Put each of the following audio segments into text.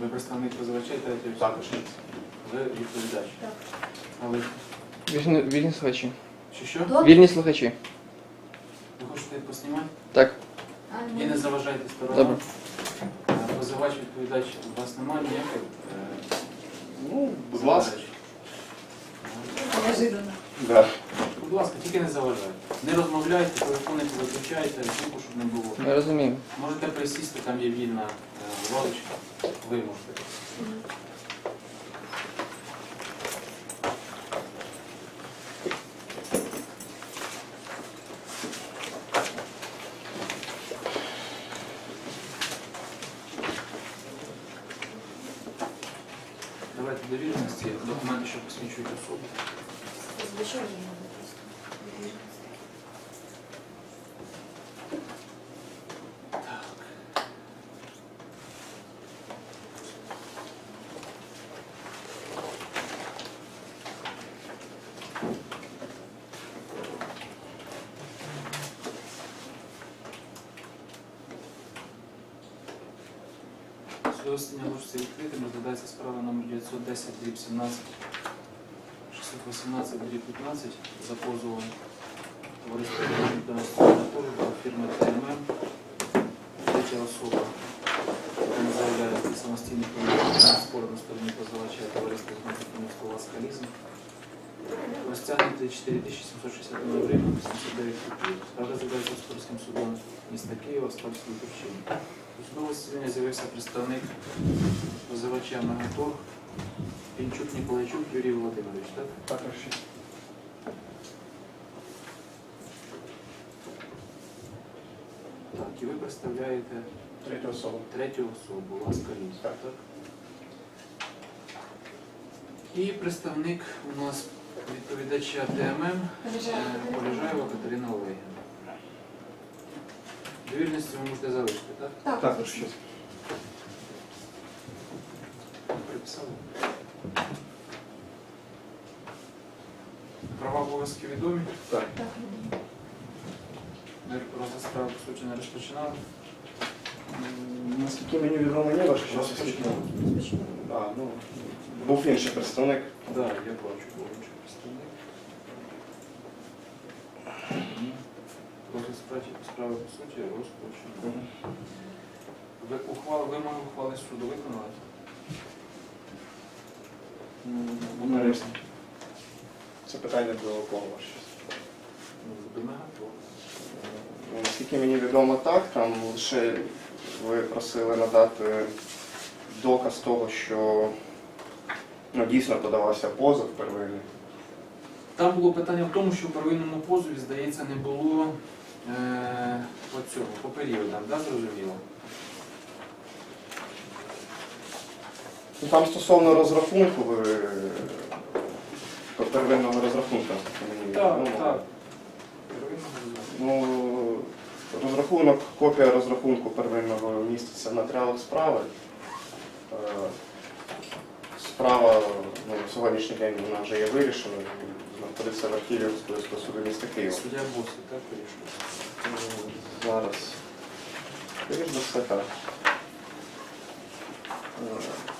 Ви представник позивача третього Також. Ви відповідач. Так. А ви Вільні, вільні слухачі. що що? Добре. Вільні слухачі. Ви хочете поснімати? Так. А, І не заважайте сторонам. Добре. Е, Позивач, відповідач, у вас немає ніяких? е, Ну, будь ласка. Неожиданно. Да. Будь ласка, тільки не заважайте. Не розмовляйте, телефони виключайте, звуку, щоб не було. Ми розуміємо. Можете присісти, там є вільна е, лавочка. Ви можете. Давайте довіреності, документи, що посвідчують особу. Звичайно, просто. Судовостання відкритим, розглядається справа номер 910 дріб 17 618 дріб 15 за позовом товариства до фірми ТММ. Третя особа, не заявляє самостійних повноважень спору на стороні позивача товариства з підприємства Ласкалізм. Розтягнути 4761 гривень 89 копійок. Справа розглядається Господарським судом міста Києва, Ставської Турчини. У судове засідання з'явився представник позивача Мегаторг Пінчук Ніколайчук Юрій Володимирович, так? Також. Так, і ви представляєте Третя особа. третю особу, Ласкалізм, Так. так? І представник у нас відповідача ТММ е, Катерина. Полежаєва Катерина Олегівна. Довірності ви можете залишити, так? Так, Також. звісно. Приписали? Права обов'язки відомі. Так. Так, Ми розгляд справи по суті не розпочинали. Наскільки мені відомо, ні, ваше щось Розпочинали. А, ну, був інший представник. Так, я бачу, бачу представник. Ні. Розгляд справи по суті розпочинали. Ви ухвали, вимоги ухвали суду виконали? Нарешті. Це питання до кого щось? Ну, до Мегатор. Ну, Наскільки мені відомо, так, там лише ви просили надати доказ того, що ну, дійсно подавався позов первинний. Там було питання в тому, що в первинному позові, здається, не було е, по цьому, по періодам, да, зрозуміло? Ну, Там стосовно розрахунку, ви по первинному розрахунку, мені відомо. Первинного. Ну, розрахунок, копія розрахунку первинного міститься в матеріалах справи. Е, Справа ну, на сьогоднішній день вона вже є вирішена, і знаходиться в архіві Господарського суду міста Києва. Суддя Босий, так, вирішив? Зараз. Скоріш все так.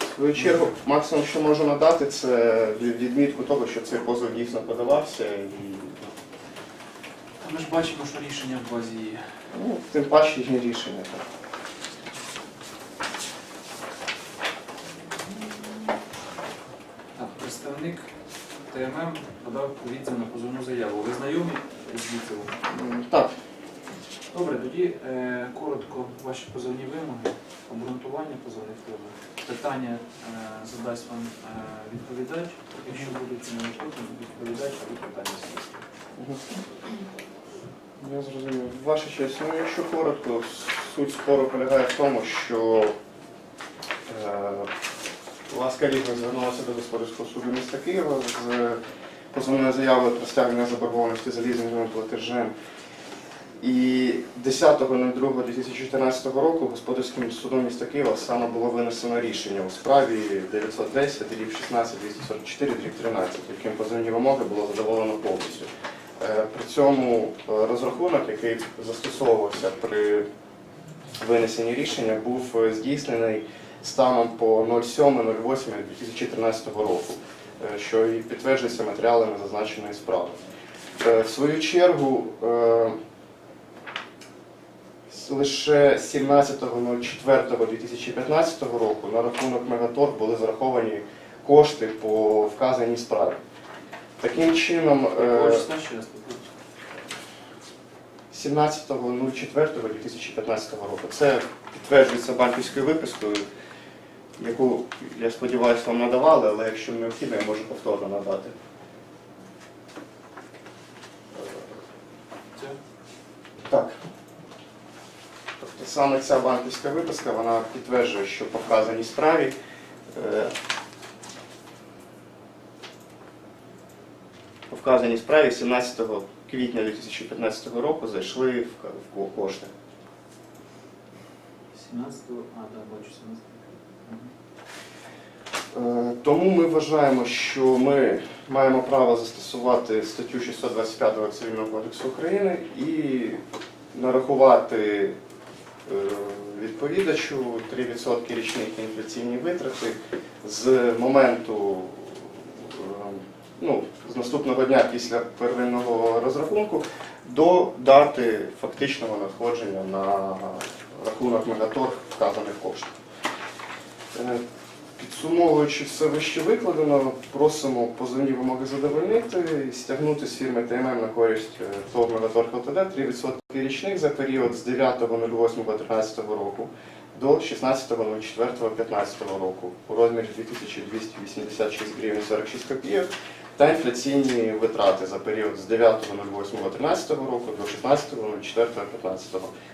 В свою чергу, максимум, що можу надати, це відмітку того, що цей позов дійсно подавався і Та Ми ж бачимо, що рішення в базі є. ну, тим паче є рішення. Так. Так, представник ТММ подав відзив на позовну заяву. Ви знайомі з відзивом? Так, Добре, тоді е, коротко ваші позовні вимоги, обґрунтування позовних вимог. Питання е, задасть вам е, відповідач. Якщо будуть не потім відповідач, і питання слідства. Мгм. Я зрозумів. Ваша честь, ну якщо коротко, суть спору полягає в тому, що е, ласка Ліга звернулася до господарського суду міста Києва з позовною заявою про стягнення заборгованості за лізинговим платежем. І 10.02.2014 року господарським судом міста Києва саме було винесено рішення у справі 910 дріб 16 244 дріб 13, яким позовні вимоги було задоволено повністю. Е, При цьому е, розрахунок, який застосовувався при винесення рішення був е, здійснений станом по 07.08.2013 року, е, що і підтверджується матеріалами зазначеної справи. Е, В свою чергу, е, лише 17.04.2015 року на рахунок Мегаторг були зараховані кошти по вказаній справі. Таким чином, е, Якого числа ще раз повторюю? 17.04.2015 року. Це підтверджується банківською випискою, яку, я сподіваюся, вам надавали, але якщо необхідно, я можу повторно надати. Так. Тобто саме ця банківська виписка вона підтверджує, що по вказаній справі е, по вказаній справі 17 квітня 2015 року зайшли в кошти. 17-го, а, так, бачу, 17 Е, Тому ми вважаємо, що ми маємо право застосувати статтю 625 Цивільного кодексу України і нарахувати е, відповідачу 3% річних інфляційні витрати з моменту, е, ну, з наступного дня після первинного розрахунку до дати фактичного надходження на рахунок Мегаторг вказаних коштів. Е, Підсумовуючи все вище викладено, просимо позовні вимоги задовольнити, стягнути з фірми ТММ на користь ТОВ «Мегаторг ЛТД» 3% річних за період з 9.08.13 року до 16.04.15 року у розмірі 2286 гривень 46 копійок та інфляційні витрати за період з 9.08.13 року до 16.04.15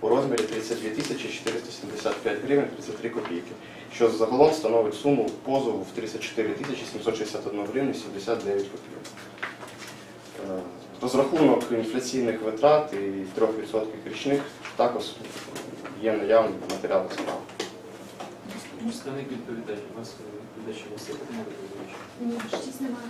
у розмірі 32 475 гривень 33 копійки що загалом становить суму позову в 34 тисячі 761 гривень 79 копійок. Е, Розрахунок інфляційних витрат і 3% річних також є наявним в матеріалах справи. Представник відповідач, у вас відповідачі у вас є питання до відповідача? Ні, щось немає.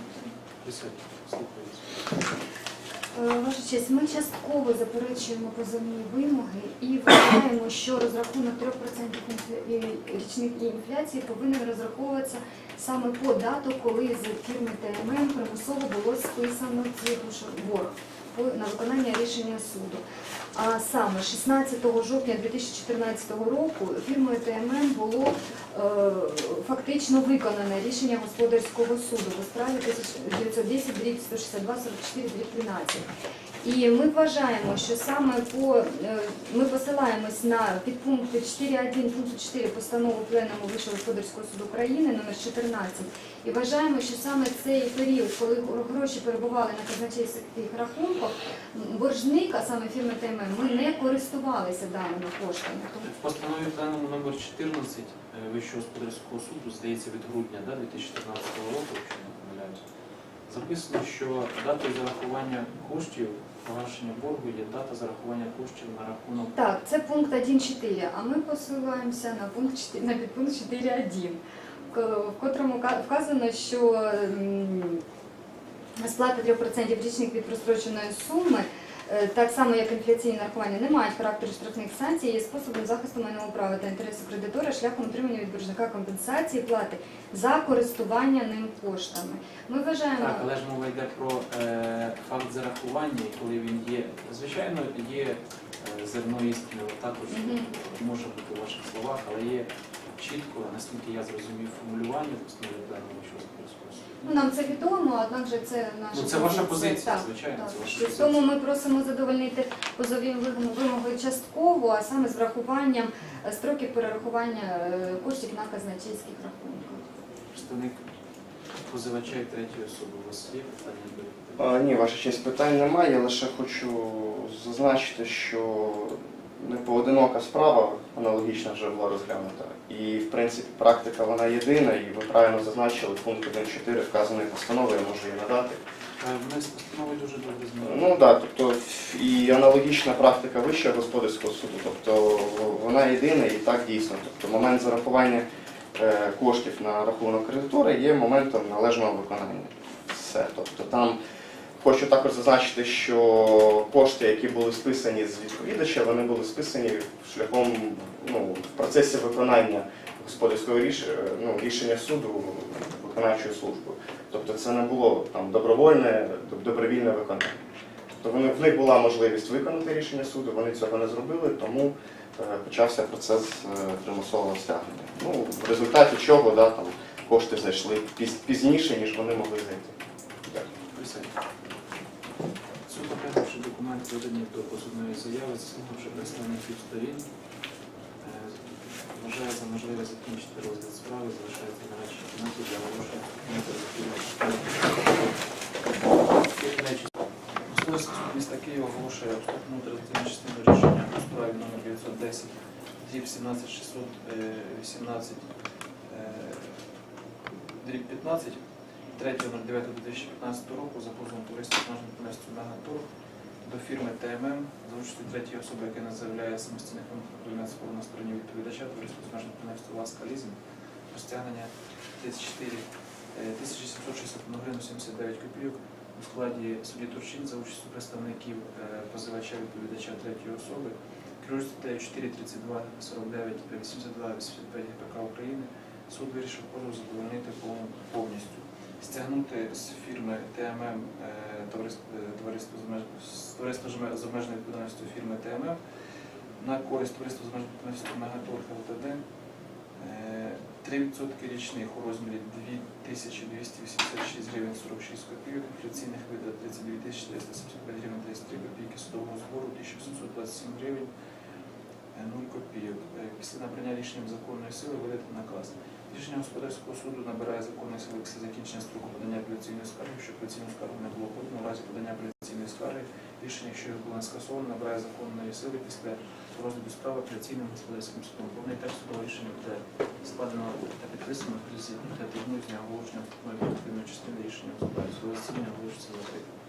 Е, Ваша честь, ми частково заперечуємо позовні вимоги і вважаємо, що розрахунок 3% інфля- і річних інфляції повинен розраховуватися саме по дату, коли з фірми ТММ примусово було списано цей борг на виконання рішення суду. А саме 16 жовтня 2014 року фірмою ТММ було е, фактично виконане рішення господарського суду по справі 1910 дріб 162 44 дріб 13. І ми вважаємо, що саме по е, ми посилаємось на підпункти 4.1 пункту 4 постанови Пленуму Вищого господарського суду України номер 14 і вважаємо, що саме цей період, коли гроші перебували на казначейських рахунках, боржник, а саме фірма ТММ, ми не користувалися даними коштами. В постанові пленуму номер 14 е, Вищого господарського суду, здається, від грудня да, 2014 року, якщо не помиляюсь, записано, що датою зарахування коштів погашення боргу є дата зарахування коштів на рахунок Так, це пункт 1.4, а ми посилаємося на пункт 4, на підпункт 4.1, в котрому вказано, що сплата 3% річних від простроченої суми, так само як інфляційне нарахування, не мають характеру штрафних санкцій, є способом захисту майнового права та інтересу кредитора шляхом отримання від боржника компенсації плати за користування ним коштами. Ми вважаємо. Так, але ж мова йде про е, факт зарахування, коли він є. Звичайно, є е, зерно істини, також Мгм. може бути у ваших словах, але є чітко, наскільки я зрозумів, формулювання в постанові пленуму що. Ну, нам це відомо, однак же це наша Ну, це ваша позиція, Так, звичайно, так. це ваша позиція. тому ми просимо задовольнити позові вимоги- вимоги частково, а саме з врахуванням е, строків перерахування е, коштів на казначейських рахунках. Представник позивача і третьої особи. У вас є питання до? А, ні, ваша честь питань немає. Я лише хочу зазначити, що не поодинока справа аналогічна вже була розглянута. І, в принципі, практика вона єдина, і ви правильно зазначили пункт 1.4 вказаної постанови, я можу її надати. Е, Ми з постановою дуже добре знаємо. Ну так, тобто і аналогічна практика Вищого господарського суду, тобто вона єдина і так дійсно. Тобто момент зарахування е, коштів на рахунок кредитора є моментом належного виконання. Все. Тобто там Хочу також зазначити, що кошти, які були списані з відповідача, вони були списані шляхом ну, в процесі виконання господарського ріш... ну, рішення суду виконавчою службою. Тобто це не було там добровольне, добровільне виконання. Тобто вони, в них була можливість виконати рішення суду, вони цього не зробили, тому е, почався процес е, примусового стягнення. Ну, в результаті чого да, там, кошти зайшли піз- пізніше, ніж вони могли зайти. Дякую. Присядьте. Суд оглянувши документи, додані до позовної заяви, заслухавши представників сторін, е, вважає за можливе закінчити розгляд справи, залишається на речі кімнаті для документів. Господарський суд міста Києва оголошує вступну традиційну частину рішення у справі номер 910 дріб 17618 дріб 15 3.09.2015 року за позовом обмеженого підприємства «Мегатур» до фірми ТММ за участю третьої особи, яка не заявляє самостійних вимог спору на стороні відповідача товариства обмеженого підприємства «Ласка Лізинг» про стягнення 34 е, 1761 гривень 79 копійок у складі судді Турчин за участю представників е, позивача відповідача третьої особи керуючи статтею 4, 32, 49, 82, 85 ГПК України суд вирішив позов задовольнити повністю. Стягнути з фірми ТММ е, товариство, е, товариство з товариство з обме- з обмеженою відповідальністю фірми ТММ на користь товариства з обмеженою відповідальністю Мегаторг ЛТД е, 3% річних у розмірі 2286 гривень 46 копійок, інфляційних витрат 32 475 гривень 33 копійки, судового збору 1727 гривень е, 0 копійок. Е, Після набрання рішенням законної сили видати наказ. Рішення господарського суду набирає законної сили після закінчення строку подання апеляційної скарги, що апеляційну скаргу не було подано в разі подання апеляційної скарги. Рішення, якщо його було не скасовано, набирає законної сили після розгляду справи апеляційним господарським судом. Повний текст судового рішення буде складено та підписано в протязі 5 днів з дня оголошення частини рішення господарського засідання оголошується закритим.